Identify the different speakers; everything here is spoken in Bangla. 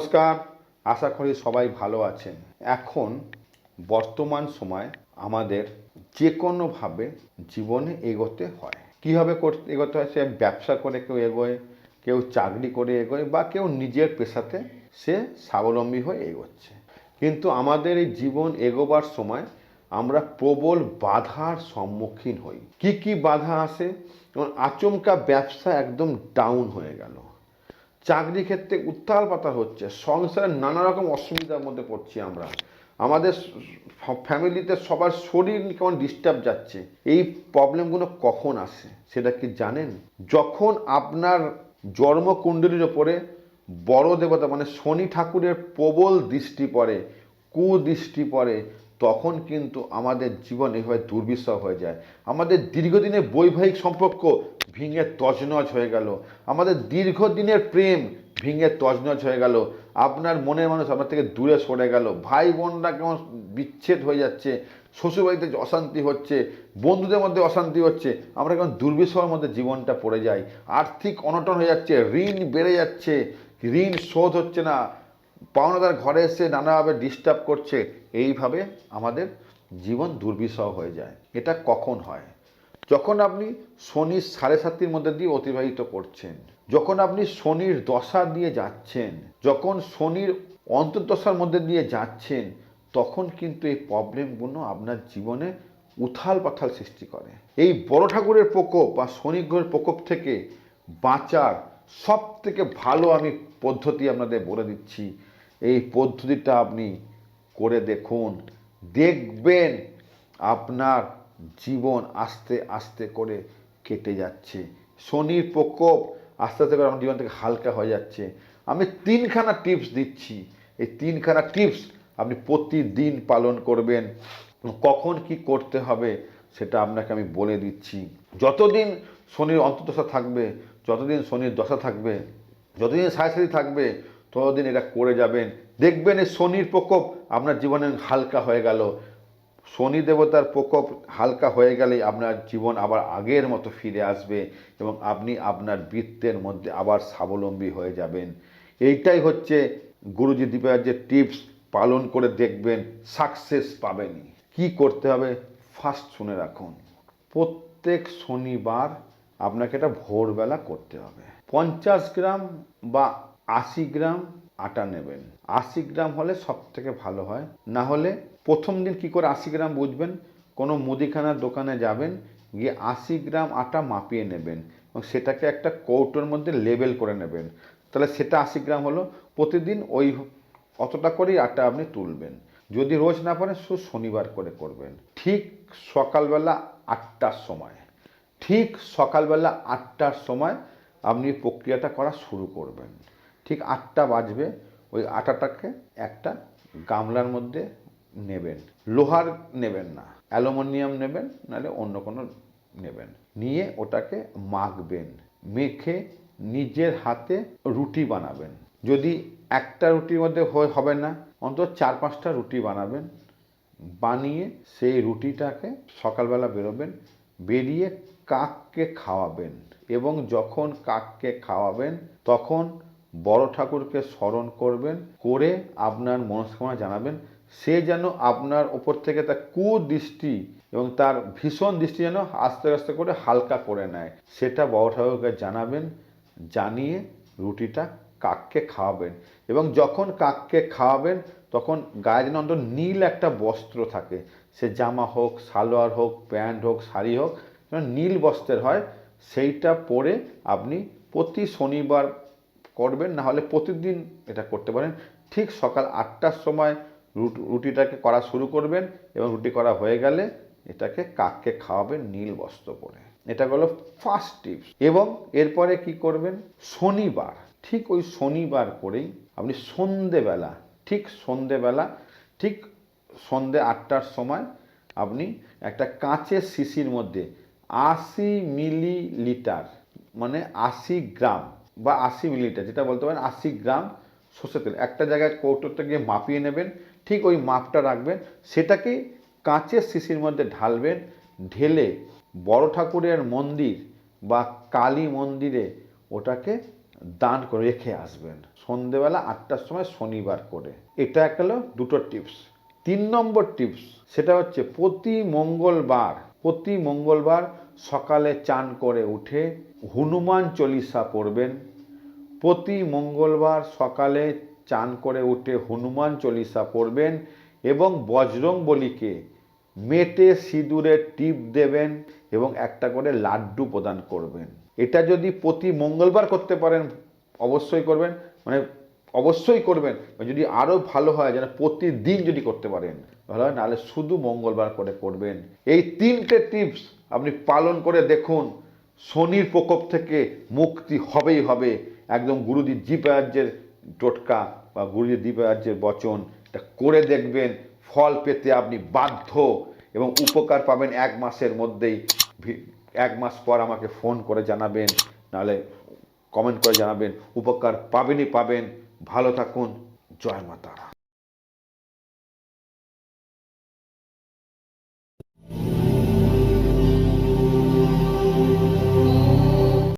Speaker 1: নমস্কার, আশা করি সবাই ভালো আছেন। এখন বর্তমান সময় আমাদের যে কোনোভাবে জীবনে এগোতে হয়। কীভাবে করতে এগোতে হয়? সে ব্যবসা করে কেউ এগোয়, কেউ চাকরি করে এগোয় বা কেউ নিজের পেশাতে সে স্বাবলম্বী হয়ে এগোচ্ছে। কিন্তু আমাদের এই জীবন এগোবার সময় আমরা প্রবল বাধার সম্মুখীন হই। কি কি বাধা আসে? যেমন আচমকা ব্যবসা একদম ডাউন হয়ে গেল। চাকরি ক্ষেত্রে উত্তাল পাতাল হচ্ছে, সংসারে নানা রকম অসুবিধার মধ্যে পড়ছি আমরা। আমাদের ফ্যামিলিতে সবার শরীর কেমন ডিস্টার্ব যাচ্ছে, এই প্রবলেমগুলো কখন আসে, সেটা কি জানেন? যখন আপনার জন্মকুণ্ডলীর ওপরে বড় দেবতা মানে শনি ঠাকুরের প্রবল দৃষ্টি পড়ে, কুদৃষ্টি পড়ে, তখন কিন্তু আমাদের জীবন এভাবে দুর্বিষহ হয়ে যায়। আমাদের দীর্ঘদিনের বৈবাহিক সম্পর্ক ভেঙে তজনজ হয়ে গেল। আমাদের দীর্ঘদিনের প্রেম ভেঙে তজনজ হয়ে গেল। আপনার মনের মানুষ আপনার থেকে দূরে সরে গেল। ভাই বোনরা কেমন বিচ্ছেদ হয়ে যাচ্ছে। শ্বশুরবাড়িতে অশান্তি হচ্ছে, বন্ধুদের মধ্যে অশান্তি হচ্ছে, আমরা কেমন দুর্বিষহের মধ্যে জীবনটা পড়ে যাই। আর্থিক অনটন হয়ে যাচ্ছে, ঋণ বেড়ে যাচ্ছে, ঋণ শোধ হচ্ছে না। পাওনাদার ঘরে এসে নানাভাবে ডিস্টার্ব করছে। এইভাবে আমাদের জীবন দুর্বিষহ হয়ে যায়। এটা কখন হয়? যখন আপনি শনির সাড়ে সাতটির মধ্যে দিয়ে অতিবাহিত করছেন, যখন আপনি শনির দশা দিয়ে যাচ্ছেন, যখন শনির অন্তর্দশার মধ্যে দিয়ে যাচ্ছেন, তখন কিন্তু এই প্রবলেমগুলো আপনার জীবনে উথাল পাথাল সৃষ্টি করে। এই বড় ঠাকুরের প্রকোপ বা শনি গ্রহের প্রকোপ থেকে বাঁচার সব থেকে ভালো আমি পদ্ধতি আপনাদের বলে দিচ্ছি। এই পদ্ধতিটা আপনি করে দেখুন। দেখবেন আপনার জীবন আস্তে আস্তে করে কেটে যাচ্ছে। শনির প্রকোপ আস্তে আস্তে করে আমার জীবন থেকে হালকা হয়ে যাচ্ছে। আমি তিনখানা টিপস দিচ্ছি। এই তিনখানা টিপস আপনি প্রতিদিন পালন করবেন। কখন কি করতে হবে সেটা আপনাকে আমি বলে দিচ্ছি। যতদিন শনির অন্তর্দশা থাকবে, যতদিন শনির দশা থাকবে, যতদিন সাড়ে থাকবে, ততদিন এটা করে যাবেন। দেখবেন এই শনির প্রকোপ আপনার জীবনে হালকা হয়ে গেল। শনি দেবতার প্রকোপ হালকা হয়ে গেলেই আপনার জীবন আবার আগের মতো ফিরে আসবে এবং আপনি আপনার বৃত্তের মধ্যে আবার স্বাবলম্বী হয়ে যাবেন। এইটাই হচ্ছে গুরুজি দীপার যে টিপস, পালন করে দেখবেন সাকসেস পাবেনই। কি করতে হবে? ফার্স্ট শুনে রাখুন, প্রত্যেক শনিবার আপনাকে এটা ভোরবেলা করতে হবে। পঞ্চাশ গ্রাম বা আশি গ্রাম আটা নেবেন। আশি গ্রাম হলে সব থেকে ভালো হয়। না হলে প্রথম দিন কি করে আশি গ্রাম বুঝবেন? কোনো মুদিখানার দোকানে যাবেন, গিয়ে আশি গ্রাম আটা মাপিয়ে নেবেন এবং সেটাকে একটা কৌটোর মধ্যে লেবেল করে নেবেন। তাহলে সেটা আশি গ্রাম হলো, প্রতিদিন ওই অতটা করেই আটা আপনি তুলবেন। যদি রোজ না পারেন শুধু শনিবার করে করবেন। ঠিক সকালবেলা আটটার সময়। ঠিক সকালবেলা আটটার সময় আপনি প্রক্রিয়াটা করা শুরু করবেন। ঠিক আটটা বাজবে, ওই আটাটাকে একটা গামলার মধ্যে নেবেন। লোহার নেবেন না, অ্যালুমিনিয়াম নেবেন, নাহলে অন্য কোনো নেবেন। নিয়ে ওটাকে মাখবেন, মেখে নিজের হাতে রুটি বানাবেন। যদি একটা রুটির মধ্যে হবে না, অন্তত চার পাঁচটা রুটি বানাবেন। বানিয়ে সেই রুটিটাকে সকালবেলা বেরোবেন, বেরিয়ে কাককে খাওয়াবেন এবং যখন কাককে খাওয়াবেন, তখন বড় ঠাকুরকে স্মরণ করবেন, করে আপনার মনস্কামনা জানাবেন। সে যেন আপনার ওপর থেকে তার কুদৃষ্টি এবং তার ভীষণ দৃষ্টি যেন আস্তে আস্তে করে হালকা করে নেয়। সেটা বড় ঠাকুরকে জানাবেন, জানিয়ে রুটিটা কাককে খাওয়াবেন। এবং যখন কাককে খাওয়াবেন, তখন গায়ে যেন অন্তত নীল একটা বস্ত্র থাকে। সে জামা হোক, সালোয়ার হোক, প্যান্ট হোক, শাড়ি হোক নীল বস্ত্রের হয়, সেইটা পরে আপনি প্রতি শনিবার করবেন, না হলে প্রতিদিন এটা করতে পারেন। ঠিক সকাল আটটার সময় রুট- রুটিটাকে করা শুরু করবেন এবং রুটি করা হয়ে গেলে এটাকে কাককে খাওয়াবেন নীল বস্ত্র পরে। এটা হলো ফার্স্ট টিপস এবং এরপরে কি করবেন? শনিবার। ঠিক ওই শনিবার করেই আপনি সন্ধেবেলা, ঠিক সন্ধেবেলা, ঠিক সন্ধে আটটার সময় আপনি একটা কাঁচের শিশির মধ্যে আশি মিলিলিটার মানে আশি গ্রাম বা আশি মিলিলিটার, যেটা বলতে পারেন আশি গ্রাম সর্ষের তেল। একটা জায়গায় কৌটোতে গিয়ে মাপিয়ে নেবেন, ঠিক ওই মাপটা রাখবেন, সেটাকে কাঁচের শিশির মধ্যে ঢালবেন, ঢেলে বড় ঠাকুরের মন্দির বা কালী মন্দিরে ওটাকে দান করে রেখে আসবেন। সন্ধেবেলা আটটার সময় শনিবার করে। এটা গেল দুটো টিপস তিন নম্বর টিপস সেটা হচ্ছে প্রতি মঙ্গলবার প্রতি মঙ্গলবার সকালে চান করে উঠে হনুমান চল্লিশা পড়বেন। প্রতি মঙ্গলবার সকালে চান করে উঠে হনুমান চল্লিশা পড়বেন এবং বজরং বলিকে মেটে সিঁদুরে টিপ দেবেন এবং একটা করে লাড্ডু প্রদান করবেন। এটা যদি প্রতি মঙ্গলবার করতে পারেন, অবশ্যই করবেন। মানে অবশ্যই করবেন। যদি আরও ভালো হয়, যেন প্রতিদিন যদি করতে পারেন, ভালো হয়, নাহলে শুধু মঙ্গলবার করে করবেন। এই তিনটে টিপস আপনি পালন করে দেখুন, শনির প্রকোপ থেকে মুক্তি হবেই হবে। একদম গুরুজি দীপাজ্যের টোটকা বা গুরুজি দীপাজ্যের বচন, এটা করে দেখবেন, ফল পেতে আপনি বাধ্য এবং উপকার পাবেন এক মাসের মধ্যেই। এক মাস পর আমাকে ফোন করে জানাবেন, নাহলে কমেন্ট করে জানাবেন, উপকার পাবেনই পাবেন। ভালো থাকুন জয় মাতারা।